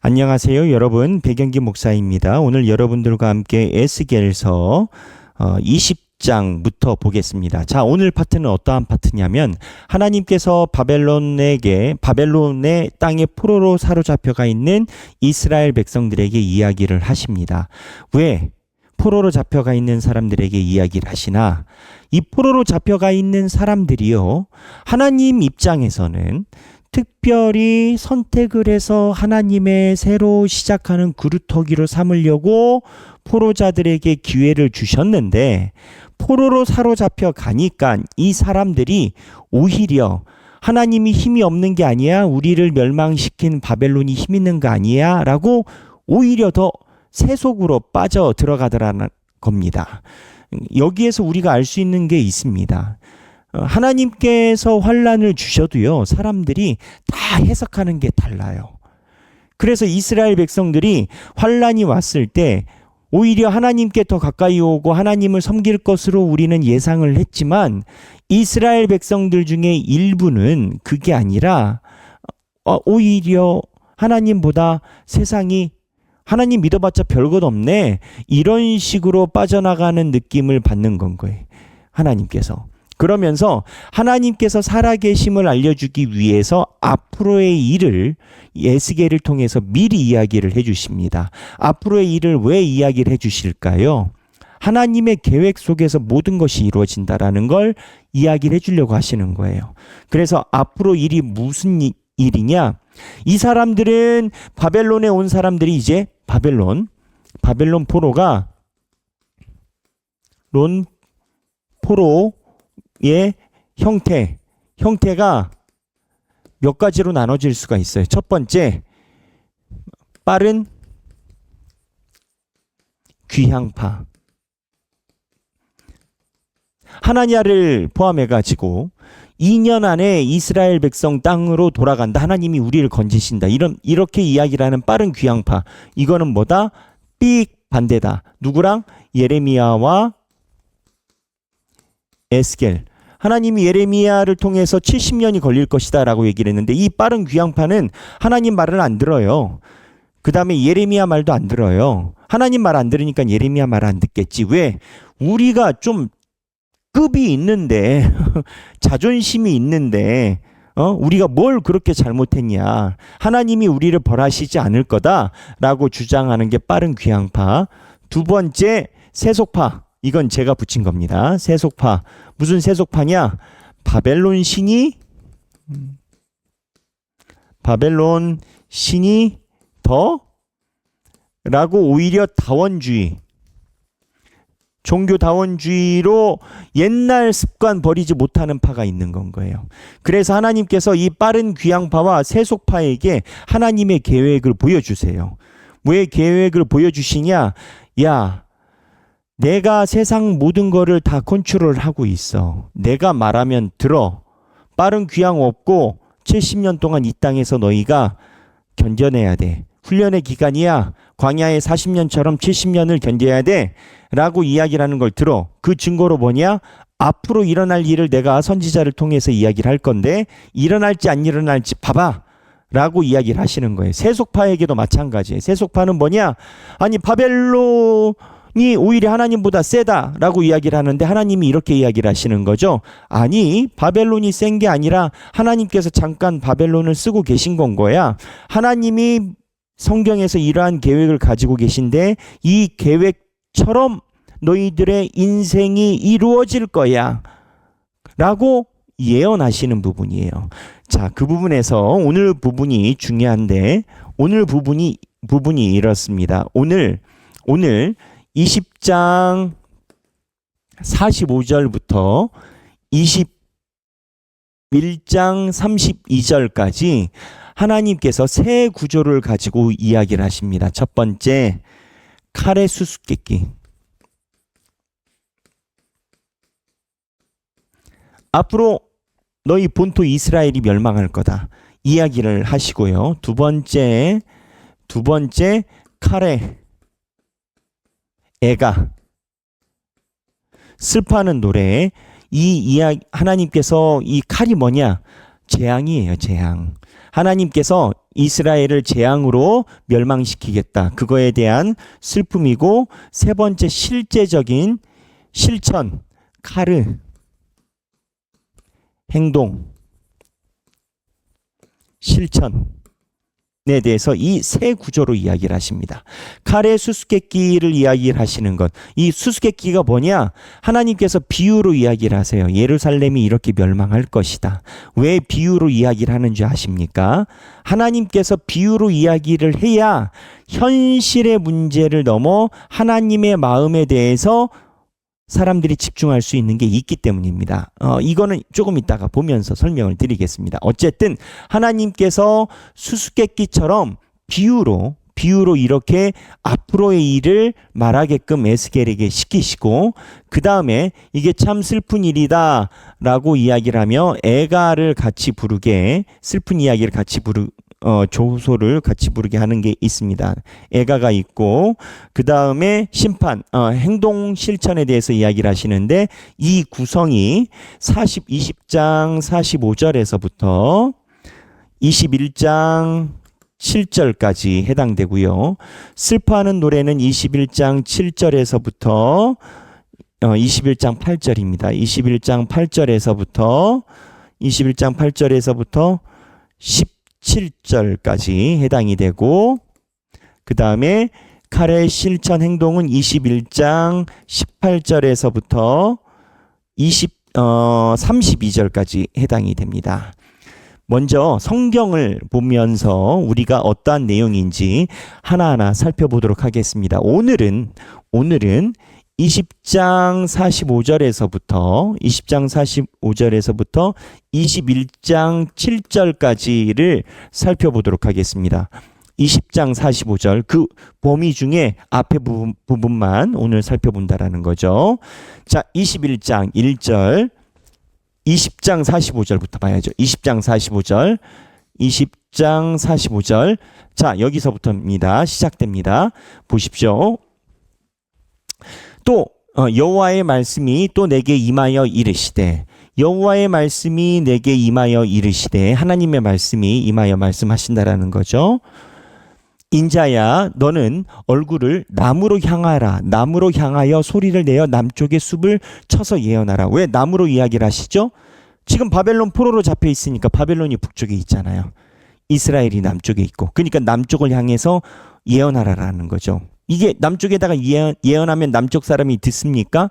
안녕하세요, 여러분. 배경기 목사입니다. 오늘 여러분들과 함께 에스겔서 어, 20장부터 보겠습니다. 자, 오늘 파트는 어떠한 파트냐면 하나님께서 바벨론에게 바벨론의 땅에 포로로 사로잡혀가 있는 이스라엘 백성들에게 이야기를 하십니다. 왜 포로로 잡혀가 있는 사람들에게 이야기를 하시나 이 포로로 잡혀가 있는 사람들이요. 하나님 입장에서는 특별히 선택을 해서 하나님의 새로 시작하는 그루터기로 삼으려고 포로자들에게 기회를 주셨는데 포로로 사로잡혀 가니까 이 사람들이 오히려 하나님이 힘이 없는 게 아니야 우리를 멸망시킨 바벨론이 힘 있는 거 아니야 라고 오히려 더 세속으로 빠져 들어가더라는 겁니다. 여기에서 우리가 알 수 있는 게 있습니다. 어, 하나님께서 환란을 주셔도요, 사람들이 다 해석하는 게 달라요. 그래서 이스라엘 백성들이 환란이 왔을 때 오히려 하나님께 더 가까이 오고 하나님을 섬길 것으로 우리는 예상을 했지만 이스라엘 백성들 중에 일부는 그게 아니라 어, 오히려 하나님보다 세상이 하나님 믿어봤자 별것 없네 이런 식으로 빠져나가는 느낌을 받는 건 거예요. 하나님께서. 그러면서 하나님께서 살아계심을 알려주기 위해서 앞으로의 일을 예스겔을 통해서 미리 이야기를 해주십니다. 앞으로의 일을 왜 이야기를 해주실까요? 하나님의 계획 속에서 모든 것이 이루어진다라는 걸 이야기를 해주려고 하시는 거예요. 그래서 앞으로 일이 무슨 일이냐? 이 사람들은 바벨론에 온 사람들이 이제 바벨론, 바벨론 포로가 론 포로 의 형태, 형태가 몇 가지로 나눠질 수가 있어요. 첫 번째, 빠른 귀향파. 하나니아를 포함해 가지고 2년 안에 이스라엘 백성 땅으로 돌아간다. 하나님이 우리를 건지신다. 이런 이렇게 이야기를 하는 빠른 귀향파. 이거는 뭐다? 삑 반대다. 누구랑 예레미야와 에스겔 하나님이 예레미야를 통해서 70년이 걸릴 것이다라고 얘기를 했는데 이 빠른 귀향파는 하나님 말을 안 들어요. 그 다음에 예레미야 말도 안 들어요. 하나님 말 안 들으니까 예레미야 말 안 듣겠지. 왜? 우리가 좀 급이 있는데 자존심이 있는데 어? 우리가 뭘 그렇게 잘못했냐. 하나님이 우리를 벌하시지 않을 거다라고 주장하는 게 빠른 귀향파. 두 번째 세속파. 이건 제가 붙인 겁니다. 세속파. 무슨 세속파냐? 바벨론 신이 바벨론 신이 더 라고 오히려 다원주의 종교 다원주의로 옛날 습관 버리지 못하는 파가 있는 건 거예요. 그래서 하나님께서 이 빠른 귀향파와 세속파에게 하나님의 계획을 보여주세요. 왜 계획을 보여주시냐? 야, 내가 세상 모든 거를 다 컨트롤하고 있어. 내가 말하면 들어. 빠른 귀향 없고 70년 동안 이 땅에서 너희가 견뎌내야 돼. 훈련의 기간이야. 광야의 40년처럼 70년을 견뎌야 돼. 라고 이야기를 하는 걸 들어. 그 증거로 뭐냐? 앞으로 일어날 일을 내가 선지자를 통해서 이야기를 할 건데 일어날지 안 일어날지 봐봐. 라고 이야기를 하시는 거예요. 세속파에게도 마찬가지예요. 세속파는 뭐냐? 아니 바벨로 이 오히려 하나님보다 세다라고 이야기를 하는데 하나님이 이렇게 이야기를 하시는 거죠. 아니 바벨론이 센 게 아니라 하나님께서 잠깐 바벨론을 쓰고 계신 건 거야. 하나님이 성경에서 이러한 계획을 가지고 계신데 이 계획처럼 너희들의 인생이 이루어질 거야. 라고 예언하시는 부분이에요. 자, 그 부분에서 오늘 부분이 중요한데 오늘 부분이 부분이 이렇습니다. 오늘 오늘 20장 45절부터 21장 32절까지 하나님께서 새 구조를 가지고 이야기를 하십니다. 첫 번째, 칼의 수수께끼. 앞으로 너희 본토 이스라엘이 멸망할 거다. 이야기를 하시고요. 두 번째, 두 번째, 칼의 애가 슬퍼하는 노래에 이 이야기 하나님께서 이 칼이 뭐냐? 재앙이에요, 재앙. 하나님께서 이스라엘을 재앙으로 멸망시키겠다. 그거에 대한 슬픔이고 세 번째 실제적인 실천 카르 행동 실천 에 대해서 이 세 구조로 이야기를 하십니다. 칼의 수수께끼를 이야기를 하시는 것. 이 수수께끼가 뭐냐? 하나님께서 비유로 이야기를 하세요. 예루살렘이 이렇게 멸망할 것이다. 왜 비유로 이야기를 하는지 아십니까? 하나님께서 비유로 이야기를 해야 현실의 문제를 넘어 하나님의 마음에 대해서 사람들이 집중할 수 있는 게 있기 때문입니다. 어, 이거는 조금 이따가 보면서 설명을 드리겠습니다. 어쨌든 하나님께서 수수께끼처럼 비유로 비유로 이렇게 앞으로의 일을 말하게끔 에스겔에게 시키시고 그 다음에 이게 참 슬픈 일이다라고 이야기를 하며 애가를 같이 부르게 슬픈 이야기를 같이 부르 어, 조소를 같이 부르게 하는 게 있습니다. 애가가 있고 그 다음에 심판, 어, 행동 실천에 대해서 이야기를 하시는데 이 구성이 40, 20장 45절에서부터 21장 7절까지 해당되고요. 슬퍼하는 노래는 21장 7절에서부터 어, 21장 8절입니다. 21장 8절에서부터 21장 8절에서부터 17절까지 해당이 되고 그 다음에 칼의 실천 행동은 21장 18절에서부터 20, 어, 32절까지 해당이 됩니다. 먼저 성경을 보면서 우리가 어떠한 내용인지 하나하나 살펴보도록 하겠습니다. 오늘은 오늘은 20장 45절에서부터 20장 45절에서부터 21장 7절까지를 살펴보도록 하겠습니다. 20장 45절 그 범위 중에 앞에 부분, 부분 만 오늘 살펴본다라는 거죠. 자, 21장 1절 20장 45절부터 봐야죠. 20장 45절 20장 45절 자, 여기서부터입니다. 시작됩니다. 보십시오. 또 어, 여호와의 말씀이 또 내게 임하여 이르시되 여호와의 말씀이 내게 임하여 이르시되 하나님의 말씀이 임하여 말씀하신다라는 거죠. 인자야 너는 얼굴을 남으로 향하라 남으로 향하여 소리를 내어 남쪽의 숲을 쳐서 예언하라 왜 남으로 이야기를 하시죠? 지금 바벨론 포로로 잡혀 있으니까 바벨론이 북쪽에 있잖아요. 이스라엘이 남쪽에 있고 그러니까 남쪽을 향해서 예언하라라는 거죠. 이게 남쪽에다가 예언, 예언하면 남쪽 사람이 듣습니까?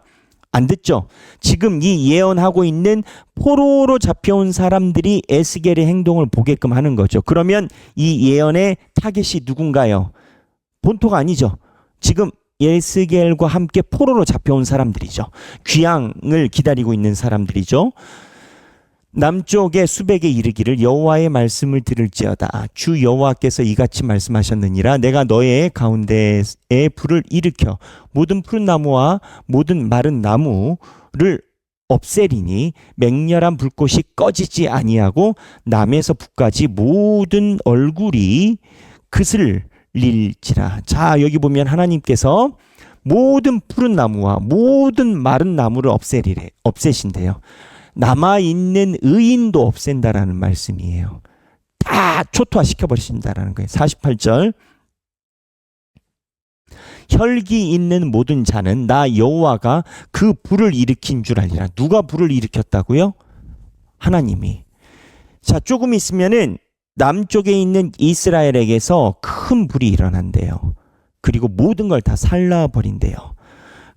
안 듣죠. 지금 이 예언하고 있는 포로로 잡혀온 사람들이 에스겔의 행동을 보게끔 하는 거죠. 그러면 이 예언의 타겟이 누군가요? 본토가 아니죠. 지금 에스겔과 함께 포로로 잡혀온 사람들이죠. 귀향을 기다리고 있는 사람들이죠. 남쪽의 수백에 이르기를 여호와의 말씀을 들을지어다. 주 여호와께서 이같이 말씀하셨느니라. 내가 너의 가운데에 불을 일으켜 모든 푸른 나무와 모든 마른 나무를 없애리니 맹렬한 불꽃이 꺼지지 아니하고 남에서 북까지 모든 얼굴이 그슬 릴지라. 자 여기 보면 하나님께서 모든 푸른 나무와 모든 마른 나무를 없애리래 없애신대요 남아있는 의인도 없앤다라는 말씀이에요. 다 초토화시켜버리신다라는 거예요. 48절. 혈기 있는 모든 자는 나 여호와가 그 불을 일으킨 줄 알리라. 누가 불을 일으켰다고요? 하나님이. 자, 조금 있으면은 남쪽에 있는 이스라엘에게서 큰 불이 일어난대요. 그리고 모든 걸 다 살라 버린대요.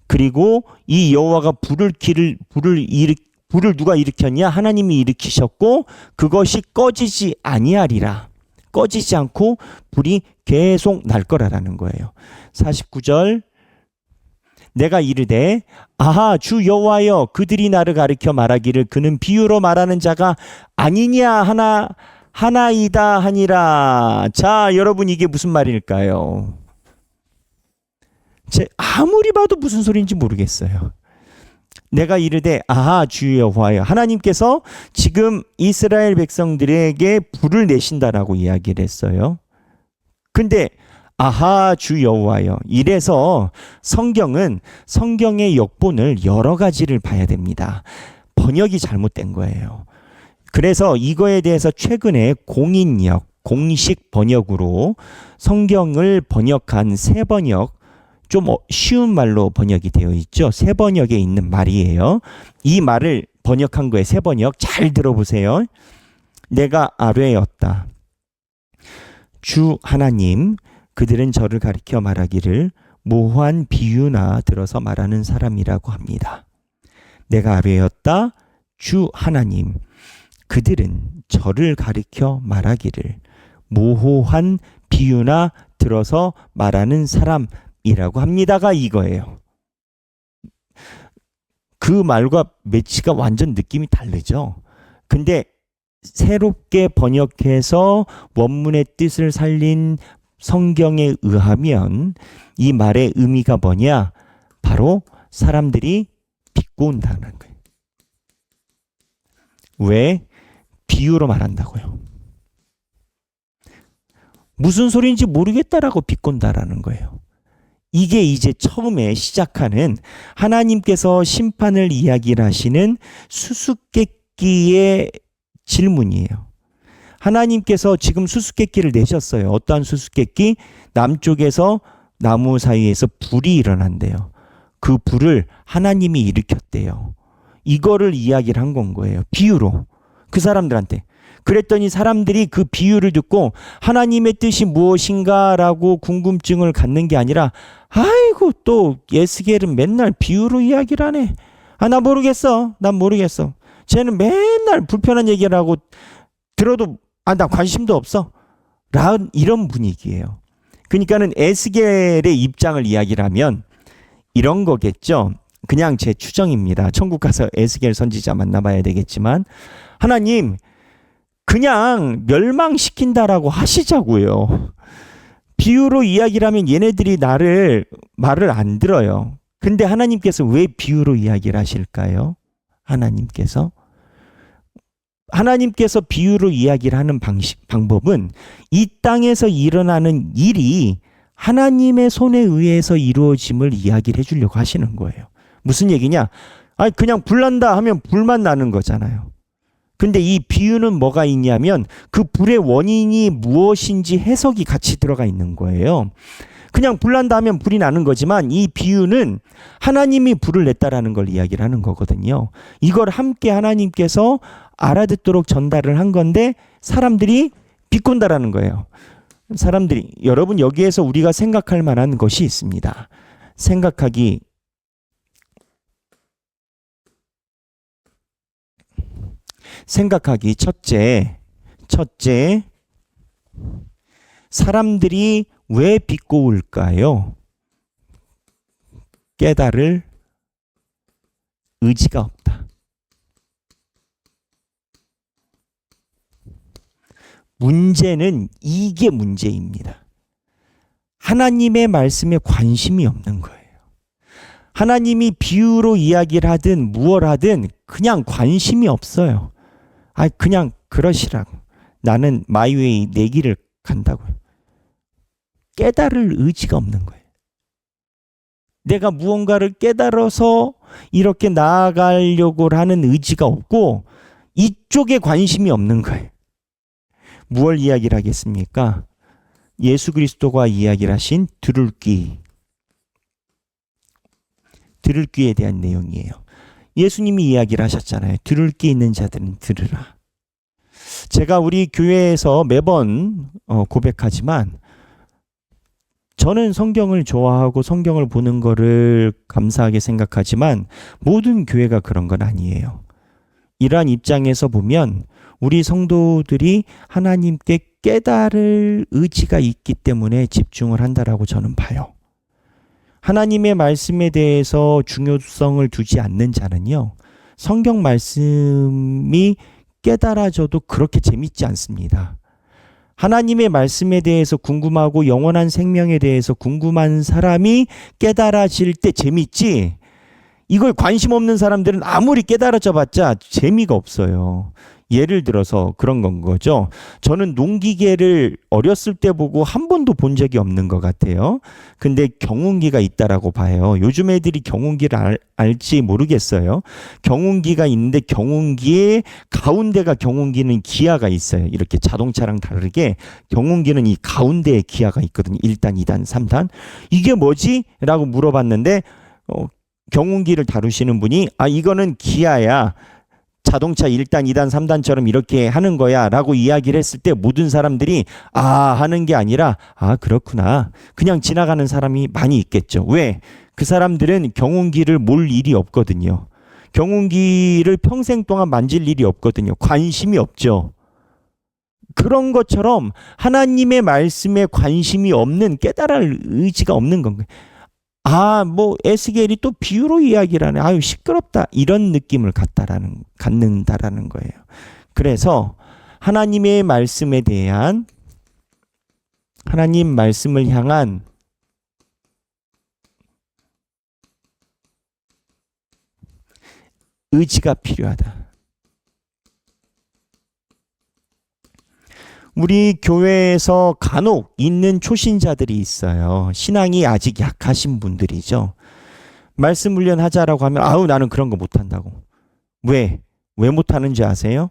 그리고 이 여호와가 불을 길을 불을 일으 불을 누가 일으켰냐? 하나님이 일으키셨고 그것이 꺼지지 아니하리라. 꺼지지 않고 불이 계속 날 거라라는 거예요. 49절 내가 이르되 아하 주 여호와여 그들이 나를 가리켜 말하기를 그는 비유로 말하는 자가 아니냐 하나 하나이다 하니라. 자, 여러분 이게 무슨 말일까요? 제 아무리 봐도 무슨 소리인지 모르겠어요. 내가 이르되 아하 주 여호와여 하나님께서 지금 이스라엘 백성들에게 불을 내신다라고 이야기를 했어요. 근데 아하 주 여호와여 이래서 성경은 성경의 역본을 여러 가지를 봐야 됩니다. 번역이 잘못된 거예요. 그래서 이거에 대해서 최근에 공인역 공식 번역으로 성경을 번역한 새 번역 좀 어- 쉬운 말로 번역이 되어 있죠. 새 번역에 있는 말이에요. 이 말을 번역한 거에 새 번역 잘 들어보세요. 내가 아뢰었다. 주 하나님 그들은 저를 가리켜 말하기를 모호한 비유나 들어서 말하는 사람이라고 합니다. 내가 아뢰었다. 주 하나님 그들은 저를 가리켜 말하기를 모호한 비유나 들어서 말하는 사람 이라고 합니다가 이거예요. 그 말과 매치가 완전 느낌이 다르죠. 근데 새롭게 번역해서 원문의 뜻을 살린 성경에 의하면 이 말의 의미가 뭐냐? 바로 사람들이 비꼬는다는 거예요. 왜? 비유로 말한다고요. 무슨 소리인지 모르겠다라고 비꼰다라는 거예요. 이게 이제 처음에 시작하는 하나님께서 심판을 이야기를 하시는 수수께끼의 질문이에요. 하나님께서 지금 수수께끼를 내셨어요. 어떠한 수수께끼? 남쪽에서 나무 사이에서 불이 일어난대요. 그 불을 하나님이 일으켰대요. 이거를 이야기를 한 건 거예요. 비유로. 그 사람들한테. 그랬더니 사람들이 그 비유를 듣고 하나님의 뜻이 무엇인가라고 궁금증을 갖는 게 아니라 아이고 또 예스겔은 맨날 비유로 이야기를 하네. 아 나 모르겠어. 난 모르겠어. 쟤는 맨날 불편한 얘기를 하고 들어도 아 나 관심도 없어. 라 이런 분위기예요. 그러니까는 에스겔의 입장을 이야기를 하면 이런 거겠죠. 그냥 제 추정입니다. 천국 가서 에스겔 선지자 만나봐야 되겠지만 하나님 그냥 멸망시킨다라고 하시자고요. 비유로 이야기를 하면 얘네들이 나를 말을 안 들어요. 근데 하나님께서 왜 비유로 이야기를 하실까요? 하나님께서 하나님께서 비유로 이야기를 하는 방식 방법은 이 땅에서 일어나는 일이 하나님의 손에 의해서 이루어짐을 이야기를 해주려고 하시는 거예요. 무슨 얘기냐? 아니 그냥 불난다 하면 불만 나는 거잖아요. 근데 이 비유는 뭐가 있냐면 그 불의 원인이 무엇인지 해석이 같이 들어가 있는 거예요. 그냥 불난다 하면 불이 나는 거지만 이 비유는 하나님이 불을 냈다라는 걸 이야기를 하는 거거든요. 이걸 함께 하나님께서 알아듣도록 전달을 한 건데 사람들이 비꼰다라는 거예요. 사람들이 여러분 여기에서 우리가 생각할 만한 것이 있습니다. 생각하기 생각하기 첫째 첫째 사람들이 왜 비꼬울까요? 깨달을 의지가 없다. 문제는 이게 문제입니다. 하나님의 말씀에 관심이 없는 거예요. 하나님이 비유로 이야기를 하든 무얼 하든 그냥 관심이 없어요. 아, 그냥 그러시라고. 나는 마이웨이 내 길을 간다고요. 깨달을 의지가 없는 거예요. 내가 무언가를 깨달아서 이렇게 나아가려고 하는 의지가 없고 이쪽에 관심이 없는 거예요. 무얼 이야기를 하겠습니까? 예수 그리스도가 이야기를 하신 들을 귀. 들을 귀에 대한 내용이에요. 예수님이 이야기를 하셨잖아요. 들을 귀 있는 자들은 들으라. 제가 우리 교회에서 매번 어, 고백하지만 저는 성경을 좋아하고 성경을 보는 거를 감사하게 생각하지만 모든 교회가 그런 건 아니에요. 이러한 입장에서 보면 우리 성도들이 하나님께 깨달을 의지가 있기 때문에 집중을 한다라고 저는 봐요. 하나님의 말씀에 대해서 중요성을 두지 않는 자는요. 성경 말씀이 깨달아져도 그렇게 재밌지 않습니다. 하나님의 말씀에 대해서 궁금하고 영원한 생명에 대해서 궁금한 사람이 깨달아질 때 재밌지. 이걸 관심 없는 사람들은 아무리 깨달아져 봤자 재미가 없어요. 예를 들어서 그런 건 거죠. 저는 농기계를 어렸을 때 보고 한 번도 본 적이 없는 것 같아요. 근데 경운기가 있다라고 봐요. 요즘 애들이 경운기를 알, 알지 모르겠어요. 경운기가 있는데 경운기의 가운데가 경운기는 기아가 있어요. 이렇게 자동차랑 다르게 경운기는 이 가운데에 기아가 있거든요. 1단, 2단, 3단. 이게 뭐지? 라고 물어봤는데 어, 경운기를 다루시는 분이 아 이거는 기아야. 자동차 1단, 2단, 3단처럼 이렇게 하는 거야 라고 이야기를 했을 때 모든 사람들이 아 하는 게 아니라 아 그렇구나. 그냥 지나가는 사람이 많이 있겠죠. 왜? 그 사람들은 경운기를 몰 일이 없거든요. 경운기를 평생 동안 만질 일이 없거든요. 관심이 없죠. 그런 것처럼 하나님의 말씀에 관심이 없는 깨달을 의지가 없는 건가요 아, 뭐 에스겔이 또 비유로 이야기를 하네. 아유, 시끄럽다. 이런 느낌을 갖다라는 갖는다라는 거예요. 그래서 하나님의 말씀에 대한 하나님 말씀을 향한 의지가 필요하다. 우리 교회에서 간혹 있는 초신자들이 있어요. 신앙이 아직 약하신 분들이죠. 말씀 훈련 하자라고 하면 아우 나는 그런 거 못한다고. 왜? 왜 못하는지 아세요?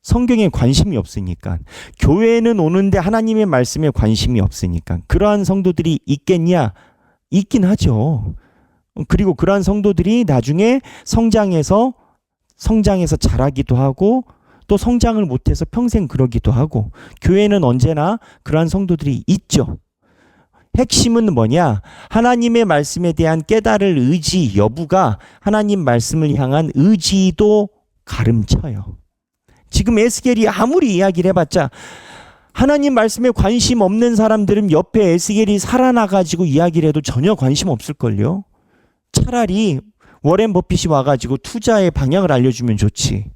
성경에 관심이 없으니까. 교회는 오는데 하나님의 말씀에 관심이 없으니까. 그러한 성도들이 있겠냐? 있긴 하죠. 그리고 그러한 성도들이 나중에 성장해서 성장해서 자라기도 하고 또 성장을 못해서 평생 그러기도 하고 교회는 언제나 그러한 성도들이 있죠. 핵심은 뭐냐? 하나님의 말씀에 대한 깨달을 의지 여부가 하나님 말씀을 향한 의지도 가름쳐요. 지금 에스겔이 아무리 이야기를 해봤자 하나님 말씀에 관심 없는 사람들은 옆에 에스겔이 살아나가지고 이야기를 해도 전혀 관심 없을걸요. 차라리 워렌 버핏이 와가지고 투자의 방향을 알려주면 좋지.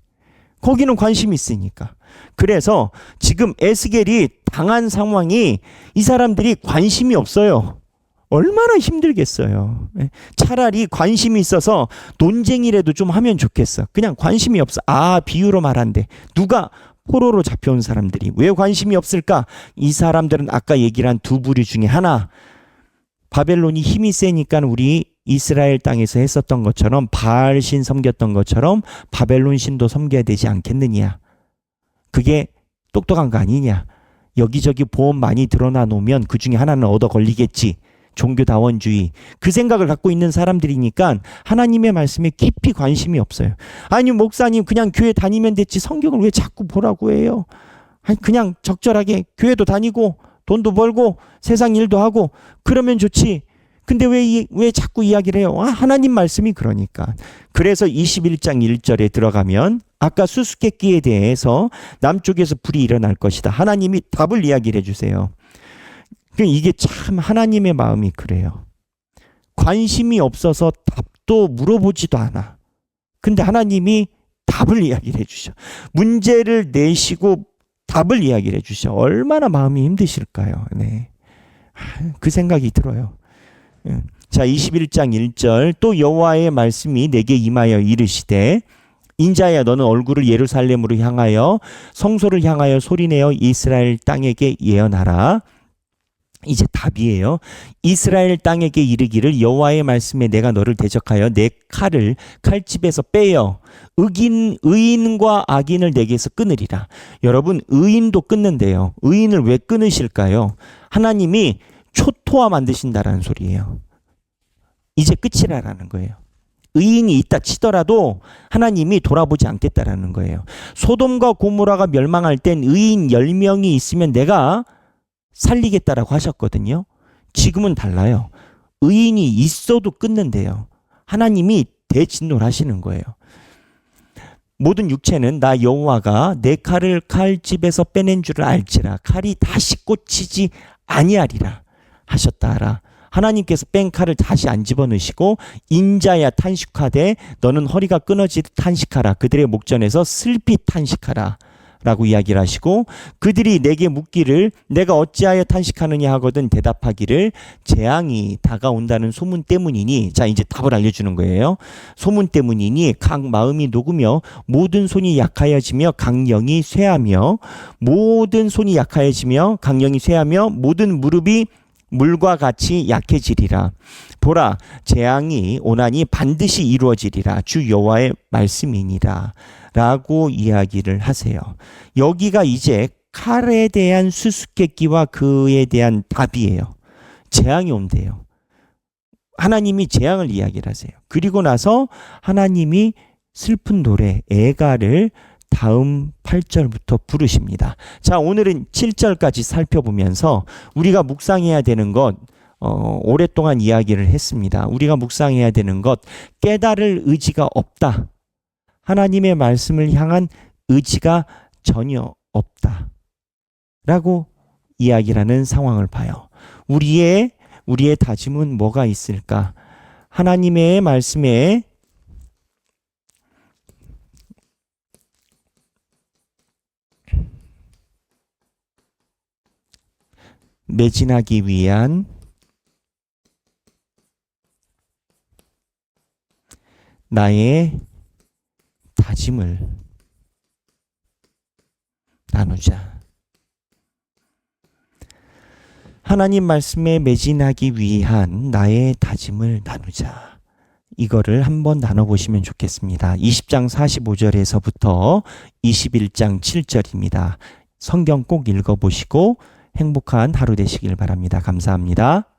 거기는 관심이 있으니까. 그래서 지금 에스겔이 당한 상황이 이 사람들이 관심이 없어요. 얼마나 힘들겠어요. 예. 차라리 관심이 있어서 논쟁이라도 좀 하면 좋겠어. 그냥 관심이 없어. 아, 비유로 말한대. 누가 포로로 잡혀온 사람들이 왜 관심이 없을까? 이 사람들은 아까 얘기를 한두 부류 중에 하나. 바벨론이 힘이 세니까 우리 이스라엘 땅에서 했었던 것처럼 바알 신 섬겼던 것처럼 바벨론 신도 섬겨야 되지 않겠느냐. 그게 똑똑한 거 아니냐. 여기저기 보험 많이 드러나 놓으면 그 중에 하나는 얻어 걸리겠지. 종교다원주의. 그 생각을 갖고 있는 사람들이니까 하나님의 말씀에 깊이 관심이 없어요. 아니, 목사님, 그냥 교회 다니면 됐지. 성경을 왜 자꾸 보라고 해요? 아니, 그냥 적절하게 교회도 다니고 돈도 벌고 세상 일도 하고 그러면 좋지. 근데 왜, 이, 왜 자꾸 이야기를 해요? 아, 하나님 말씀이 그러니까. 그래서 21장 1절에 들어가면 아까 수수께끼에 대해서 남쪽에서 불이 일어날 것이다. 하나님이 답을 이야기를 해주세요. 그러니까 이게 참 하나님의 마음이 그래요. 관심이 없어서 답도 물어보지도 않아. 근데 하나님이 답을 이야기를 해주셔. 문제를 내시고 답을 이야기를 해주셔. 얼마나 마음이 힘드실까요? 네. 그 생각이 들어요. 예. 자, 21장 1절 또 여호와의 말씀이 내게 임하여 이르시되 인자야 너는 얼굴을 예루살렘으로 향하여 성소를 향하여 소리내어 이스라엘 땅에게 예언하라. 이제 답이에요. 이스라엘 땅에게 이르기를 여호와의 말씀에 내가 너를 대적하여 내 칼을 칼집에서 빼어 의인 의인과 악인을 내게서 끊으리라. 여러분 의인도 끊는데요. 의인을 왜 끊으실까요? 하나님이 초토화 만드신다라는 소리예요. 이제 끝이라라는 거예요. 의인이 있다 치더라도 하나님이 돌아보지 않겠다라는 거예요. 소돔과 고모라가 멸망할 땐 의인 10명이 있으면 내가 살리겠다라고 하셨거든요. 지금은 달라요. 의인이 있어도 끊는데요. 하나님이 대진노를 하시는 거예요. 모든 육체는 나 여호와가 내 칼을 칼집에서 빼낸 줄을 알지라 칼이 다시 꽂히지 아니하리라. 하셨다라. 하나님께서 뺀 칼을 다시 안 집어넣으시고 인자야 탄식하되 너는 허리가 끊어지듯 탄식하라. 그들의 목전에서 슬피 탄식하라. 라고 이야기를 하시고 그들이 내게 묻기를 내가 어찌하여 탄식하느냐 하거든 대답하기를 재앙이 다가온다는 소문 때문이니 자 이제 답을 알려주는 거예요 소문 때문이니 각 마음이 녹으며 모든 손이 약하여지며 강령이 쇠하며 모든 손이 약하여지며 강령이 쇠하며 모든 무릎이 물과 같이 약해지리라 보라 재앙이 오나니 반드시 이루어지리라 주 여호와의 말씀이니라 라고 이야기를 하세요. 여기가 이제 칼에 대한 수수께끼와 그에 대한 답이에요. 재앙이 온대요. 하나님이 재앙을 이야기를 하세요. 그리고 나서 하나님이 슬픈 노래 애가를 다음 8절부터 부르십니다. 자, 오늘은 7절까지 살펴보면서 우리가 묵상해야 되는 것 어, 오랫동안 이야기를 했습니다. 우리가 묵상해야 되는 것 깨달을 의지가 없다. 하나님의 말씀을 향한 의지가 전혀 없다. 라고 이야기를 하는 상황을 봐요. 우리의, 우리의 다짐은 뭐가 있을까? 하나님의 말씀에 매진하기 위한 나의 다짐을 나누자. 하나님 말씀에 매진하기 위한 나의 다짐을 나누자. 이거를 한번 나눠보시면 좋겠습니다. 20장 45절에서부터 21장 7절입니다. 성경 꼭 읽어보시고 행복한 하루 되시길 바랍니다. 감사합니다.